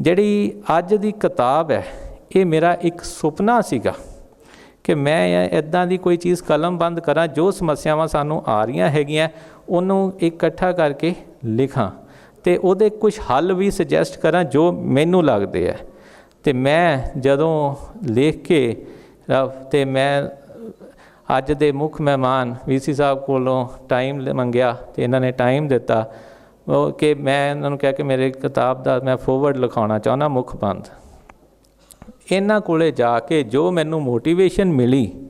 ਜਿਹੜੀ ਅੱਜ ਦੀ ਕਿਤਾਬ ਹੈ, ਇਹ ਮੇਰਾ ਇੱਕ ਸੁਪਨਾ ਸੀਗਾ ਕਿ ਮੈਂ ਇਦਾਂ ਦੀ ਕੋਈ ਚੀਜ਼ ਕਲਮਬੰਦ ਕਰਾਂ, ਜੋ ਸਮੱਸਿਆਵਾਂ ਸਾਨੂੰ ਆ ਰਹੀਆਂ ਹੈਗੀਆਂ, ਉਹਨੂੰ ਇਕੱਠਾ ਕਰਕੇ ਲਿਖਾਂ ਤੇ ਉਹਦੇ ਕੁਝ ਹੱਲ ਵੀ ਸੁਜੈਸਟ ਕਰਾਂ ਜੋ ਮੈਨੂੰ ਲੱਗਦੇ ਆ। ਤੇ ਮੈਂ ਜਦੋਂ ਲਿਖ ਕੇ ਰ- ਤੇ ਮੈਂ ਅੱਜ ਦੇ ਮੁੱਖ ਮਹਿਮਾਨ ਵੀਸੀ ਸਾਹਿਬ ਕੋਲੋਂ ਟਾਈਮ ਮੰਗਿਆ ਤੇ ਇਹਨਾਂ ਨੇ ਟਾਈਮ ਦਿੱਤਾ। ਕਿ ਮੈਂ ਇਹਨਾਂ ਨੂੰ ਕਿਹਾ ਕਿ ਮੇਰੇ ਕਿਤਾਬ ਦਾ ਮੈਂ ਫੋਰਵਰਡ ਲਿਖਾਉਣਾ ਚਾਹੁੰਦਾ ਮੁੱਖ ਬੰਦ ਇਹਨਾਂ ਕੋਲੇ ਜਾ ਕੇ ਜੋ ਮੈਨੂੰ ਮੋਟੀਵੇਸ਼ਨ ਮਿਲੀ,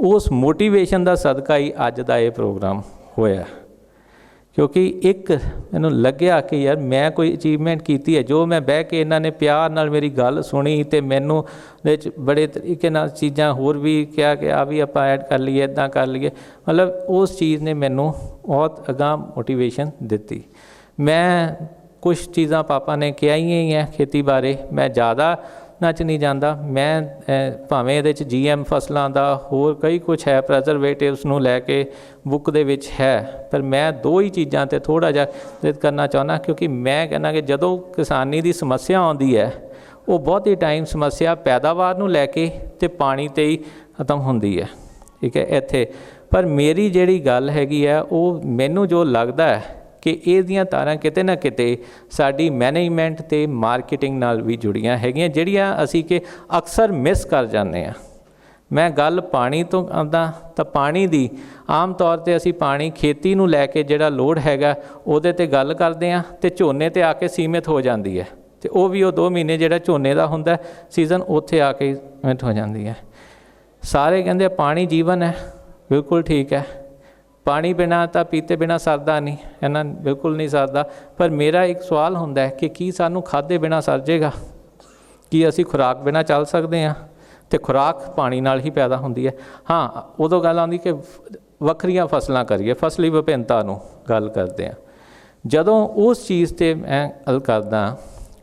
ਉਸ ਮੋਟੀਵੇਸ਼ਨ ਦਾ ਸਦਕਾ ਹੀ ਅੱਜ ਦਾ ਇਹ ਪ੍ਰੋਗਰਾਮ ਹੋਇਆ। ਕਿਉਂਕਿ ਇੱਕ ਮੈਨੂੰ ਲੱਗਿਆ ਕਿ ਯਾਰ ਮੈਂ ਕੋਈ ਅਚੀਵਮੈਂਟ ਕੀਤੀ ਹੈ, ਜੋ ਮੈਂ ਬਹਿ ਕੇ ਇਹਨਾਂ ਨੇ ਪਿਆਰ ਨਾਲ ਮੇਰੀ ਗੱਲ ਸੁਣੀ ਤੇ ਮੈਨੂੰ ਵਿੱਚ ਬੜੇ ਤਰੀਕੇ ਨਾਲ ਚੀਜ਼ਾਂ ਹੋਰ ਵੀ ਕਿਹਾ ਕਿ ਆ ਵੀ ਆਪਾਂ ਐਡ ਕਰ ਲਈਏ ਇਦਾਂ ਕਰ ਲਈਏ। ਮਤਲਬ ਉਸ ਚੀਜ਼ ਨੇ ਮੈਨੂੰ ਬਹੁਤ ਅਗਾਂਹ ਮੋਟੀਵੇਸ਼ਨ ਦਿੱਤੀ। ਮੈਂ ਕੁਝ ਚੀਜ਼ਾਂ ਪਾਪਾ ਨੇ ਕਿਹਾ ਹੀ ਹੈ ਖੇਤੀ ਬਾਰੇ, ਮੈਂ ਜ਼ਿਆਦਾ ਨੱਚ ਨਹੀਂ ਜਾਂਦਾ। ਮੈਂ ਭਾਵੇਂ ਇਹਦੇ ਚ ਜੀਐਮ ਫਸਲਾਂ ਦਾ ਹੋਰ ਕਈ ਕੁਝ ਹੈ ਪ੍ਰੈਜ਼ਰਵੇਟਿਵਸ ਨੂੰ ਲੈ ਕੇ ਬੁੱਕ ਦੇ ਵਿੱਚ ਹੈ, ਪਰ ਮੈਂ ਦੋ ਹੀ ਚੀਜ਼ਾਂ ਤੇ ਥੋੜਾ ਜਿਹਾ ਜ਼ਿਕਰ ਕਰਨਾ ਚਾਹੁੰਦਾ, ਕਿਉਂਕਿ ਮੈਂ ਕਹਿੰਦਾ ਕਿ ਜਦੋਂ ਕਿਸਾਨੀ ਦੀ ਸਮੱਸਿਆ ਆਉਂਦੀ ਹੈ, ਉਹ ਬਹੁਤ ਹੀ ਟਾਈਮ ਸਮੱਸਿਆ ਪੈਦਾਵਾਰ ਨੂੰ ਲੈ ਕੇ ਤੇ ਪਾਣੀ ਤੇ ਹੀ ਖਤਮ ਹੁੰਦੀ ਹੈ। ਠੀਕ ਹੈ, ਇੱਥੇ। ਪਰ ਮੇਰੀ ਜਿਹੜੀ ਗੱਲ ਹੈਗੀ ਹੈ, ਉਹ ਮੈਨੂੰ ਜੋ ਲੱਗਦਾ ਹੈ ਕਿ ਇਹਦੀਆਂ ਤਾਰਾਂ ਕਿਤੇ ਨਾ ਕਿਤੇ ਸਾਡੀ ਮੈਨੇਜਮੈਂਟ ਤੇ ਮਾਰਕੀਟਿੰਗ ਨਾਲ ਵੀ ਜੁੜੀਆਂ ਹੈਗੀਆਂ, ਜਿਹੜੀਆਂ ਅਸੀਂ ਕਿ ਅਕਸਰ ਮਿਸ ਕਰ ਜਾਂਦੇ ਆ ਮੈਂ ਗੱਲ ਪਾਣੀ ਤੋਂ ਆਉਂਦਾ ਤਾਂ ਪਾਣੀ ਦੀ, ਆਮ ਤੌਰ ਤੇ ਅਸੀਂ ਪਾਣੀ ਖੇਤੀ ਨੂੰ ਲੈ ਕੇ ਜਿਹੜਾ ਲੋਡ ਹੈਗਾ, ਉਹਦੇ ਤੇ ਗੱਲ ਕਰਦੇ ਆ ਤੇ ਝੋਨੇ ਤੇ ਆ ਕੇ ਸੀਮਿਤ ਹੋ ਜਾਂਦੀ ਹੈ। ਤੇ ਉਹ ਵੀ ਉਹ 2 ਮਹੀਨੇ ਜਿਹੜਾ ਝੋਨੇ ਦਾ ਹੁੰਦਾ ਸੀਜ਼ਨ ਉੱਥੇ ਆ ਕੇ ਸੀਮਿਤ ਹੋ ਜਾਂਦੀ ਹੈ। ਸਾਰੇ ਕਹਿੰਦੇ ਪਾਣੀ ਜੀਵਨ ਹੈ, ਬਿਲਕੁਲ ਠੀਕ ਹੈ। ਪਾਣੀ ਬਿਨਾ ਤਾਂ ਪੀਤੇ ਬਿਨਾ ਸਰਦਾ ਨਹੀਂ, ਇਹਨਾਂ ਬਿਲਕੁਲ ਨਹੀਂ ਸਰਦਾ। ਪਰ ਮੇਰਾ ਇੱਕ ਸਵਾਲ ਹੁੰਦਾ ਹੈ ਕਿ ਕੀ ਸਾਨੂੰ ਖਾਦੇ ਬਿਨਾ ਸਰ ਜਾਏਗਾ ਕੀ ਅਸੀਂ ਖੁਰਾਕ ਬਿਨਾ ਚੱਲ ਸਕਦੇ ਹਾਂ? ਤੇ ਖੁਰਾਕ ਪਾਣੀ ਨਾਲ ਹੀ ਪੈਦਾ ਹੁੰਦੀ ਹੈ। ਹਾਂ, ਉਦੋਂ ਗੱਲ ਆਉਂਦੀ ਕਿ ਵੱਖਰੀਆਂ ਫਸਲਾਂ ਕਰੀਏ, ਫਸਲੀ ਵਿਭਿੰਨਤਾ ਨੂੰ ਗੱਲ ਕਰਦੇ ਹਾਂ। ਜਦੋਂ ਉਸ ਚੀਜ਼ ਤੇ ਮੈਂ ਗੱਲ ਕਰਦਾ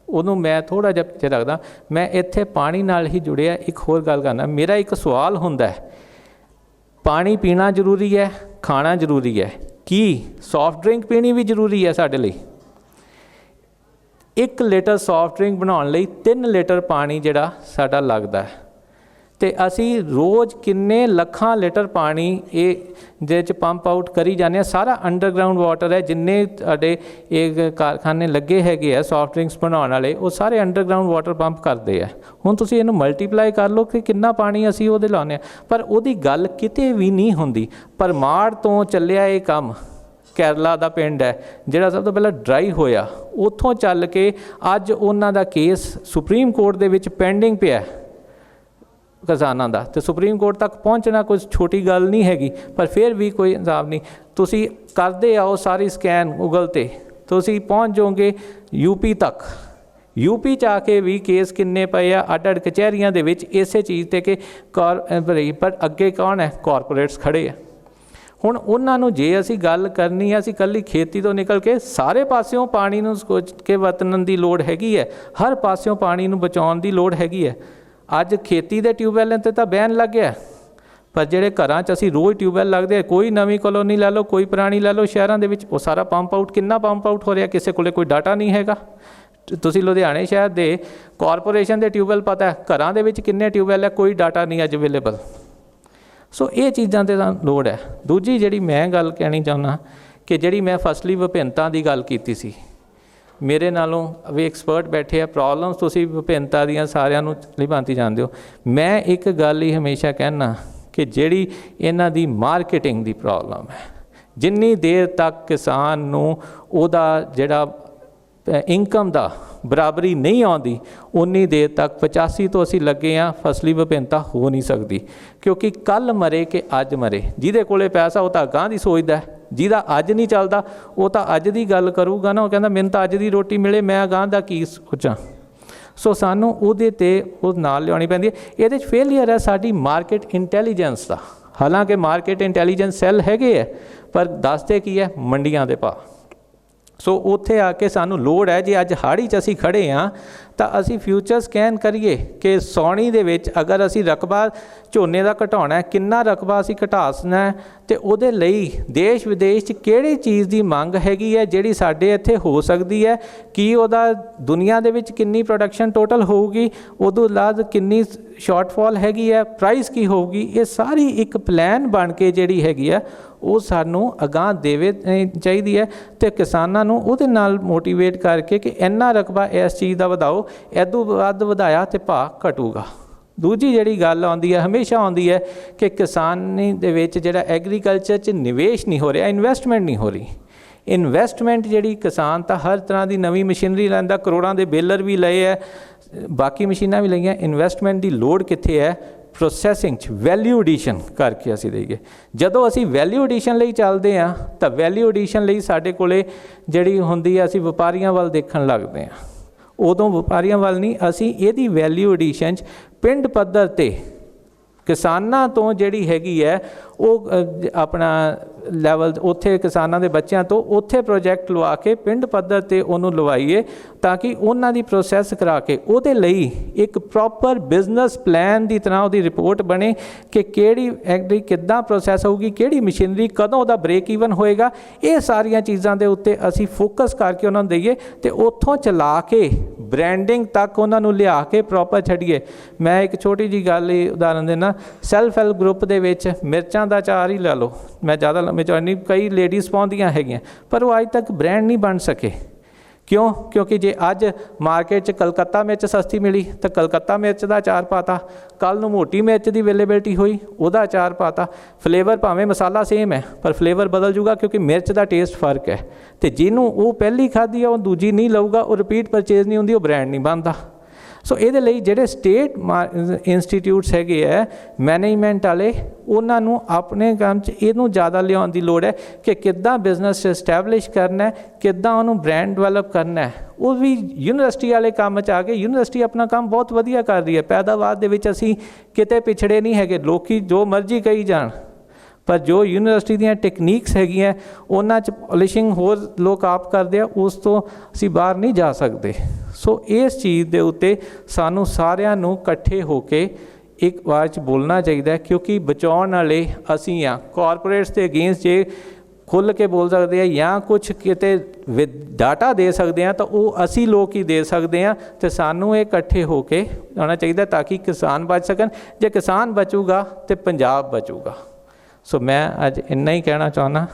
ਉਹਨੂੰ ਮੈਂ ਥੋੜਾ ਜਿਹਾ ਪਿੱਛੇ ਰੱਖਦਾ ਮੈਂ ਇੱਥੇ ਪਾਣੀ ਨਾਲ ਹੀ ਜੁੜਿਆ, ਇੱਕ ਹੋਰ ਗੱਲ ਕਰਨਾ ਮੇਰਾ ਇੱਕ ਸਵਾਲ ਹੁੰਦਾ ਹੈ ਪਾਣੀ ਪੀਣਾ ਜ਼ਰੂਰੀ ਹੈ, ਖਾਣਾ ਜ਼ਰੂਰੀ ਹੈ। ਕੀ? ਸੌਫਟ ਡਰਿੰਕ ਪੀਣੀ ਵੀ ਜ਼ਰੂਰੀ ਹੈ ਸਾਡੇ ਲਈ। 1 ਲੀਟਰ ਸੌਫਟ ਡਰਿੰਕ ਬਣਾਉਣ ਲਈ 3 ਲੀਟਰ ਪਾਣੀ ਜਿਹੜਾ ਸਾਡਾ ਲੱਗਦਾ ਹੈ। ਤੇ ਅਸੀਂ ਰੋਜ਼ ਕਿੰਨੇ ਲੱਖਾਂ ਲੀਟਰ ਪਾਣੀ ਇਹ ਦੇ ਚ ਪੰਪ ਆਊਟ ਕਰੀ ਜਾਂਦੇ ਆ ਸਾਰਾ ਅੰਡਰਗਰਾਉਂਡ ਵਾਟਰ ਹੈ, ਜਿੰਨੇ ਤੁਹਾਡੇ ਇਹ ਕਾਰਖਾਨੇ ਲੱਗੇ ਹੈਗੇ ਆ ਸੌਫਟ ਡਰਿੰਕਸ ਬਣਾਉਣ ਵਾਲੇ, ਉਹ ਸਾਰੇ ਅੰਡਰਗਰਾਉਂਡ ਵਾਟਰ ਪੰਪ ਕਰਦੇ ਆ। ਹੁਣ ਤੁਸੀਂ ਇਹਨੂੰ ਮਲਟੀਪਲਾਈ ਕਰ ਲਓ ਕਿ ਕਿੰਨਾ ਪਾਣੀ ਅਸੀਂ ਉਹਦੇ ਲਾਉਂਦੇ ਆ ਪਰ ਉਹਦੀ ਗੱਲ ਕਿਤੇ ਵੀ ਨਹੀਂ ਹੁੰਦੀ। ਪਰਮਾੜ ਤੋਂ ਚੱਲਿਆ ਇਹ ਕੰਮ, ਕੇਰਲਾ ਦਾ ਪਿੰਡ ਹੈ, ਜਿਹੜਾ ਸਭ ਤੋਂ ਪਹਿਲਾਂ ਡਰਾਈ ਹੋਇਆ। ਉੱਥੋਂ ਚੱਲ ਕੇ ਅੱਜ ਉਹਨਾਂ ਦਾ ਕੇਸ ਸੁਪਰੀਮ ਕੋਰਟ ਦੇ ਵਿੱਚ ਪੈਂਡਿੰਗ ਪਿਆ। ਹੈ ਖਜ਼ਾਨਾ ਦਾ ਤੇ ਸੁਪਰੀਮ ਕੋਰਟ ਤੱਕ ਪਹੁੰਚਣਾ ਕੋਈ ਛੋਟੀ ਗੱਲ ਨਹੀਂ ਹੈਗੀ, ਪਰ ਫਿਰ ਵੀ ਕੋਈ ਇਨਸਾਫ ਨਹੀਂ। ਤੁਸੀਂ ਕਰਦੇ ਆਓ ਸਾਰੀ ਸਕੈਨ ਗੂਗਲ ਤੇ। ਤੁਸੀਂ ਪਹੁੰਚ ਜਾਓਗੇ ਯੂਪੀ ਤੱਕ। ਯੂਪੀ ਚ ਆ ਕੇ ਵੀ ਕੇਸ ਕਿੰਨੇ ਪਏ ਆ ਅੱਡ ਅੱਡ ਕਚਹਿਰੀਆਂ ਦੇ ਵਿੱਚ ਇਸੇ ਚੀਜ਼ ਤੇ ਕਿ ਕਾਰ ਪਰ ਅੱਗੇ ਕੌਣ ਹੈ? ਕਾਰਪੋਰੇਟਸ ਖੜੇ ਆ। ਹੁਣ ਉਹਨਾਂ ਨੂੰ ਜੇ ਅਸੀਂ ਗੱਲ ਕਰਨੀ ਹੈ ਅਸੀਂ ਕੱਲੀ ਖੇਤੀ ਤੋਂ ਨਿਕਲ ਕੇ ਸਾਰੇ ਪਾਸਿਓਂ ਪਾਣੀ ਨੂੰ ਸੋਚ ਕੇ ਵਰਤਣ ਦੀ ਲੋੜ ਹੈਗੀ ਹੈ। ਹਰ ਪਾਸਿਓਂ ਪਾਣੀ ਨੂੰ ਬਚਾਉਣ ਦੀ ਲੋੜ ਹੈਗੀ ਹੈ। ਅੱਜ ਖੇਤੀ ਦੇ ਟਿਊਬਵੈੱਲਾਂ ਤੇ ਤਾਂ ਬੈਨ ਲੱਗ ਗਿਆ। ਪਰ ਜਿਹੜੇ ਘਰਾਂ 'ਚ ਅਸੀਂ ਰੋਜ਼ ਟਿਊਬਵੈੱਲ ਲੱਗਦੇ ਆ, ਕੋਈ ਨਵੀਂ ਕਲੋਨੀ ਲੈ ਲਓ, ਕੋਈ ਪੁਰਾਣੀ ਲੈ ਲਓ, ਸ਼ਹਿਰਾਂ ਦੇ ਵਿੱਚ ਉਹ ਸਾਰਾ ਪੰਪ ਆਊਟ, ਕਿੰਨਾ ਪੰਪ ਆਊਟ ਹੋ ਰਿਹਾ, ਕਿਸੇ ਕੋਲੇ ਕੋਈ ਡਾਟਾ ਨਹੀਂ ਹੈਗਾ। ਤੁਸੀਂ ਲੁਧਿਆਣੇ ਸ਼ਹਿਰ ਦੇ ਕਾਰਪੋਰੇਸ਼ਨ ਦੇ ਟਿਊਬਵੈੱਲ ਪਤਾ ਹੈ, ਘਰਾਂ ਦੇ ਵਿੱਚ ਕਿੰਨੇ ਟਿਊਬਵੈੱਲ ਹੈ, ਕੋਈ ਡਾਟਾ ਨਹੀਂ ਅੱਜ ਅਵੇਲੇਬਲ। ਸੋ ਇਹ ਚੀਜ਼ਾਂ ਤੇ ਤਾਂ ਲੋੜ ਹੈ। ਦੂਜੀ ਜਿਹੜੀ ਮੈਂ ਗੱਲ ਕਹਿਣੀ ਚਾਹੁੰਦਾ ਕਿ ਜਿਹੜੀ ਮੈਂ ਫਸਲੀ ਵਿਭਿੰਨਤਾ ਦੀ ਗੱਲ ਕੀਤੀ ਸੀ ਮੇਰੇ ਨਾਲੋਂ ਵੀ ਐਕਸਪਰਟ ਬੈਠੇ ਆ ਪ੍ਰੋਬਲਮਸ ਤੁਸੀਂ ਵਿਭਿੰਨਤਾ ਦੀਆਂ ਸਾਰਿਆਂ ਨੂੰ ਲਿਭਾਂਤੀ ਜਾਣਦੇ ਹੋ। ਮੈਂ ਇੱਕ ਗੱਲ ਹੀ ਹਮੇਸ਼ਾ ਕਹਿਣਾ ਕਿ ਜਿਹੜੀ ਇਹਨਾਂ ਦੀ ਮਾਰਕੀਟਿੰਗ ਦੀ ਪ੍ਰੋਬਲਮ ਹੈ, ਜਿੰਨੀ ਦੇਰ ਤੱਕ ਕਿਸਾਨ ਨੂੰ ਉਹਦਾ ਜਿਹੜਾ ਇਨਕਮ ਦਾ ਬਰਾਬਰੀ ਨਹੀਂ ਆਉਂਦੀ, ਉਨੀ ਦੇਰ ਤੱਕ 85 ਤੋਂ ਅਸੀਂ ਲੱਗੇ ਆ ਫਸਲੀ ਵਿਭਿੰਨਤਾ ਹੋ ਨਹੀਂ ਸਕਦੀ। ਕਿਉਂਕਿ ਕੱਲ ਮਰੇ ਕਿ ਅੱਜ ਮਰੇ, ਜਿਹਦੇ ਕੋਲੇ ਪੈਸਾ ਉਹ ਤਾਂ ਗਾਂ ਦੀ ਸੋਚਦਾ ਹੈ। ਜਿਹਦਾ ਅੱਜ ਨਹੀਂ ਚੱਲਦਾ, ਉਹ ਤਾਂ ਅੱਜ ਦੀ ਗੱਲ ਕਰੂਗਾ ਨਾ, ਉਹ ਕਹਿੰਦਾ ਮੈਨੂੰ ਤਾਂ ਅੱਜ ਦੀ ਰੋਟੀ ਮਿਲੇ, ਮੈਂ ਗਾਂ ਦਾ ਕੀ ਸੋਚਾਂ। ਸੋ ਸਾਨੂੰ ਉਹਦੇ ਤੇ ਉਹ ਨਾਲ ਲਿਆਉਣੀ ਪੈਂਦੀ ਹੈ। ਇਹਦੇ 'ਚ ਫੇਲਿਅਰ ਹੈ ਸਾਡੀ ਮਾਰਕੀਟ ਇੰਟੈਲੀਜੈਂਸ ਦਾ। ਹਾਲਾਂਕਿ ਮਾਰਕੀਟ ਇੰਟੈਲੀਜੈਂਸ ਸੈੱਲ ਹੈਗੇ ਹੈ, ਪਰ ਦੱਸਦੇ ਕੀ ਹੈ? ਮੰਡੀਆਂ ਦੇ ਭਾਅ। ਸੋ ਉੱਥੇ ਆ ਕੇ ਸਾਨੂੰ ਲੋੜ ਹੈ, ਜੇ ਅੱਜ ਹਾੜੀ 'ਚ ਅਸੀਂ ਖੜੇ ਆ ਤਾਂ ਅਸੀਂ ਫਿਊਚਰ ਸਕੈਨ ਕਰੀਏ ਕਿ ਸੌਣੀ ਦੇ ਵਿੱਚ ਅਗਰ ਅਸੀਂ ਰਕਬਾ ਝੋਨੇ ਦਾ ਘਟਾਉਣਾ ਕਿੰਨਾ ਰਕਬਾ ਅਸੀਂ ਘਟਾ ਸਕਣਾ ਹੈ ਤੇ ਉਹਦੇ ਲਈ ਦੇਸ਼ ਵਿਦੇਸ਼ 'ਚ ਕਿਹੜੀ ਚੀਜ਼ ਦੀ ਮੰਗ ਹੈਗੀ ਹੈ, ਜਿਹੜੀ ਸਾਡੇ ਇੱਥੇ ਹੋ ਸਕਦੀ ਹੈ, ਕੀ ਉਹਦਾ ਦੁਨੀਆ ਦੇ ਵਿੱਚ ਕਿੰਨੀ ਪ੍ਰੋਡਕਸ਼ਨ ਟੋਟਲ ਹੋਊਗੀ ਉਦੋਂ ਬਾਅਦ ਕਿੰਨੀ ਸ਼ਾਰਟਫਾਲ ਹੈਗੀ ਹੈ ਪ੍ਰਾਈਸ ਕੀ ਹੋਊਗੀ, ਇਹ ਸਾਰੀ ਇੱਕ ਪਲਾਨ ਬਣ ਕੇ ਜਿਹੜੀ ਹੈਗੀ ਆ ਉਹ ਸਾਨੂੰ ਅਗਾਹ ਦੇਵੇ ਚਾਹੀਦੀ ਹੈ ਤੇ ਕਿਸਾਨਾਂ ਨੂੰ ਉਹਦੇ ਨਾਲ ਮੋਟੀਵੇਟ ਕਰਕੇ ਕਿ ਇੰਨਾ ਰਕਬਾ ਇਸ ਚੀਜ਼ ਦਾ ਵਧਾਓ ਇਦੋਂ ਵੱਧ ਵਧਾਇਆ ਤੇ ਭਾਅ ਘਟੂਗਾ। ਦੂਜੀ ਜਿਹੜੀ ਗੱਲ ਆਉਂਦੀ ਹੈ, ਹਮੇਸ਼ਾ ਆਉਂਦੀ ਹੈ ਕਿ ਕਿਸਾਨੀ ਦੇ ਵਿੱਚ ਜਿਹੜਾ ਐਗਰੀਕਲਚਰ 'ਚ ਨਿਵੇਸ਼ ਨਹੀਂ ਹੋ ਰਿਹਾ ਇਨਵੈਸਟਮੈਂਟ ਨਹੀਂ ਹੋ ਰਹੀ। ਇਨਵੈਸਟਮੈਂਟ ਜਿਹੜੀ ਕਿਸਾਨ ਤਾਂ ਹਰ ਤਰ੍ਹਾਂ ਦੀ ਨਵੀਂ ਮਸ਼ੀਨਰੀ ਲੈਂਦਾ, ਕਰੋੜਾਂ ਦੇ ਬੇਲਰ ਵੀ ਲਏ ਹੈ, ਬਾਕੀ ਮਸ਼ੀਨਾਂ ਵੀ ਲਈਆਂ। ਇਨਵੈਸਟਮੈਂਟ ਦੀ ਲੋੜ ਕਿੱਥੇ ਹੈ? ਪ੍ਰੋਸੈਸਿੰਗ ਚ ਵੈਲਿਊ ਐਡੀਸ਼ਨ ਕਰਕੇ ਅਸੀਂ ਦੇਈਏ। ਜਦੋਂ ਅਸੀਂ ਵੈਲਿਊ ਐਡੀਸ਼ਨ ਲਈ ਚੱਲਦੇ ਹਾਂ, ਤਾਂ ਵੈਲਿਊ ਐਡੀਸ਼ਨ ਲਈ ਸਾਡੇ ਕੋਲੇ ਜਿਹੜੀ ਹੁੰਦੀ ਹੈ, ਅਸੀਂ ਵਪਾਰੀਆਂ ਵੱਲ ਦੇਖਣ ਲੱਗਦੇ ਹਾਂ। ਉਦੋਂ ਵਪਾਰੀਆਂ ਵੱਲ ਨਹੀਂ, ਅਸੀਂ ਇਹਦੀ ਵੈਲਿਊ ਐਡੀਸ਼ਨ ਚ ਪਿੰਡ ਪੱਧਰ ਤੇ ਕਿਸਾਨਾਂ ਤੋਂ ਜਿਹੜੀ ਹੈਗੀ ਹੈ, ਉਹ ਆਪਣਾ ਲੈਵਲ ਉੱਥੇ ਕਿਸਾਨਾਂ ਦੇ ਬੱਚਿਆਂ ਤੋਂ ਉੱਥੇ ਪ੍ਰੋਜੈਕਟ ਲਵਾ ਕੇ ਪਿੰਡ ਪੱਧਰ ਤੇ ਉਹਨੂੰ ਲਵਾਈਏ। ਤਾਂ ਕਿ ਉਹਨਾਂ ਦੀ ਪ੍ਰੋਸੈਸ ਕਰਾ ਕੇ ਉਹਦੇ ਲਈ ਇੱਕ ਪ੍ਰੋਪਰ ਬਿਜ਼ਨਸ ਪਲਾਨ ਦੀ ਤਰ੍ਹਾਂ ਉਹਦੀ ਰਿਪੋਰਟ ਬਣੇ ਕਿ ਕਿਹੜੀ ਐਗਰੀ ਕਿੱਦਾਂ ਪ੍ਰੋਸੈਸ ਹੋਊਗੀ, ਕਿਹੜੀ ਮਸ਼ੀਨਰੀ ਕਦੋਂ ਉਹਦਾ ਬ੍ਰੇਕ ਈਵਨ ਹੋਏਗਾ, ਇਹ ਸਾਰੀਆਂ ਚੀਜ਼ਾਂ ਦੇ ਉੱਤੇ ਅਸੀਂ ਫੋਕਸ ਕਰਕੇ ਉਹਨਾਂ ਨੂੰ ਦਈਏ ਤੇ ਉੱਥੋਂ ਚਲਾ ਕੇ ਬ੍ਰਾਂਡਿੰਗ ਤੱਕ ਉਹਨਾਂ ਨੂੰ ਲਿਆ ਕੇ ਪ੍ਰੋਪਰ ਛੱਡੀਏ। ਮੈਂ ਇੱਕ ਛੋਟੀ ਜੀ ਗੱਲ ਹੀ ਉਦਾਹਰਨ ਦੇਣਾ ਸੈਲਫ ਹੈਲਪ ਗਰੁੱਪ ਦੇ ਵਿੱਚ ਮਿਰਚਾਂ ਦਾ ਚਾਰ ਹੀ ਲੈ ਲਓ। ਮੈਂ ਜ਼ਿਆਦਾ ਲੰਮੇ ਚੌੜੇ ਕਈ ਲੇਡੀਜ਼ ਪਾਉਂਦੀਆਂ ਹੈਗੀਆਂ, ਪਰ ਉਹ ਅੱਜ ਤੱਕ ਬ੍ਰਾਂਡ ਨਹੀਂ ਬਣ ਸਕੇ। ਕਿਉਂ? ਕਿਉਂਕਿ ਜੇ ਅੱਜ ਮਾਰਕੀਟ 'ਚ ਕਲਕੱਤਾ ਮਿਰਚ ਸਸਤੀ ਮਿਲੀ, ਤਾਂ ਕਲਕੱਤਾ ਮਿਰਚ ਦਾ ਅਚਾਰ ਪਾਤਾ। ਕੱਲ ਨੂੰ ਮੋਟੀ ਮਿਰਚ ਦੀ ਅਵੇਲੇਬਿਲਟੀ ਹੋਈ, ਉਹਦਾ ਅਚਾਰ ਪਾਤਾ। ਫਲੇਵਰ ਭਾਵੇਂ ਮਸਾਲਾ ਸੇਮ ਹੈ, ਪਰ ਫਲੇਵਰ ਬਦਲ ਜੂਗਾ ਕਿਉਂਕਿ ਮਿਰਚ ਦਾ ਟੇਸਟ ਫ਼ਰਕ ਹੈ। ਤੇ ਜਿਹਨੂੰ ਉਹ ਪਹਿਲੀ ਖਾਧੀ ਆ, ਉਹ ਦੂਜੀ ਨਹੀਂ ਲਊਗਾ, ਉਹ ਰਿਪੀਟ ਪਰਚੇਜ਼ ਨਹੀਂ ਹੁੰਦੀ, ਉਹ ਬ੍ਰਾਂਡ ਨਹੀਂ ਬਣਦਾ। ਸੋ ਇਹਦੇ ਲਈ ਜਿਹੜੇ ਸਟੇਟ ਇੰਸਟੀਟਿਊਟਸ ਹੈਗੇ ਆ ਮੈਨੇਜਮੈਂਟ ਵਾਲੇ, ਉਹਨਾਂ ਨੂੰ ਆਪਣੇ ਕੰਮ 'ਚ ਇਹਨੂੰ ਜ਼ਿਆਦਾ ਲਿਆਉਣ ਦੀ ਲੋੜ ਹੈ ਕਿ ਕਿੱਦਾਂ ਬਿਜ਼ਨਸ ਐਸਟੈਬਲਿਸ਼ ਕਰਨਾ ਹੈ, ਕਿੱਦਾਂ ਉਹਨੂੰ ਬ੍ਰਾਂਡ ਡਿਵੈਲਪ ਕਰਨਾ ਹੈ। ਉਹ ਵੀ ਯੂਨੀਵਰਸਿਟੀ ਵਾਲੇ ਕੰਮ 'ਚ ਆ ਕੇ ਯੂਨੀਵਰਸਿਟੀ ਆਪਣਾ ਕੰਮ ਬਹੁਤ ਵਧੀਆ ਕਰ ਰਹੀ ਹੈ। ਪੈਦਾਵਾਰ ਦੇ ਵਿੱਚ ਅਸੀਂ ਕਿਤੇ ਪਿਛੜੇ ਨਹੀਂ ਹੈਗੇ, ਲੋਕੀ ਜੋ ਮਰਜ਼ੀ ਕਹੀ ਜਾਣ, ਪਰ ਜੋ ਯੂਨੀਵਰਸਿਟੀ ਦੀਆਂ ਟੈਕਨੀਕਸ ਹੈਗੀਆਂ, ਉਹਨਾਂ 'ਚ ਪੋਲਿਸ਼ਿੰਗ ਹੋਰ ਲੋਕ ਆਪ ਕਰਦੇ ਆ, ਉਸ ਤੋਂ ਅਸੀਂ ਬਾਹਰ ਨਹੀਂ ਜਾ ਸਕਦੇ। ਸੋ ਇਸ ਚੀਜ਼ ਦੇ ਉੱਤੇ ਸਾਨੂੰ ਸਾਰਿਆਂ ਨੂੰ ਇਕੱਠੇ ਹੋ ਕੇ ਇੱਕ ਵਾਰ 'ਚ ਬੋਲਣਾ ਚਾਹੀਦਾ ਕਿਉਂਕਿ ਬਚਾਉਣ ਵਾਲੇ ਅਸੀਂ ਆ ਕਾਰਪੋਰੇਟਸ ਦੇ ਅਗੇਂਸਟ ਜੇ ਖੁੱਲ ਕੇ ਬੋਲ ਸਕਦੇ ਆ ਜਾਂ ਕੁਝ ਕਿਤੇ ਵਿਦ ਡਾਟਾ ਦੇ ਸਕਦੇ ਆ ਤਾਂ ਉਹ ਅਸੀਂ ਲੋਕ ਹੀ ਦੇ ਸਕਦੇ ਆ ਤੇ ਸਾਨੂੰ ਇਹ ਇਕੱਠੇ ਹੋ ਕੇ ਆਉਣਾ ਚਾਹੀਦਾ ਤਾਂ ਕਿ ਕਿਸਾਨ ਬਚ ਸਕਣ। ਜੇ ਕਿਸਾਨ ਬਚੂਗਾ ਤੇ ਪੰਜਾਬ ਬਚੂਗਾ। ਸੋ ਮੈਂ ਅੱਜ ਇੰਨਾ ਹੀ ਕਹਿਣਾ ਚਾਹੁੰਦਾ।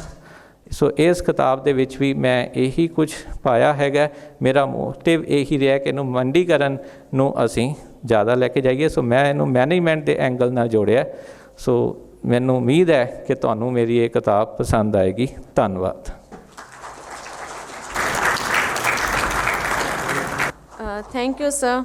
ਸੋ ਇਸ ਕਿਤਾਬ ਦੇ ਵਿੱਚ ਵੀ ਮੈਂ ਇਹੀ ਕੁਝ ਪਾਇਆ ਹੈਗਾ। ਮੇਰਾ ਮੋਟਿਵ ਇਹੀ ਰਿਹਾ ਕਿ ਇਹਨੂੰ ਮੰਡੀਕਰਨ ਨੂੰ ਅਸੀਂ ਜ਼ਿਆਦਾ ਲੈ ਕੇ ਜਾਈਏ। ਸੋ ਮੈਂ ਇਹਨੂੰ ਮੈਨੇਜਮੈਂਟ ਦੇ ਐਂਗਲ ਨਾਲ ਜੋੜਿਆ। ਸੋ ਮੈਨੂੰ ਉਮੀਦ ਹੈ ਕਿ ਤੁਹਾਨੂੰ ਮੇਰੀ ਇਹ ਕਿਤਾਬ ਪਸੰਦ ਆਏਗੀ। ਧੰਨਵਾਦ। Thank you sir.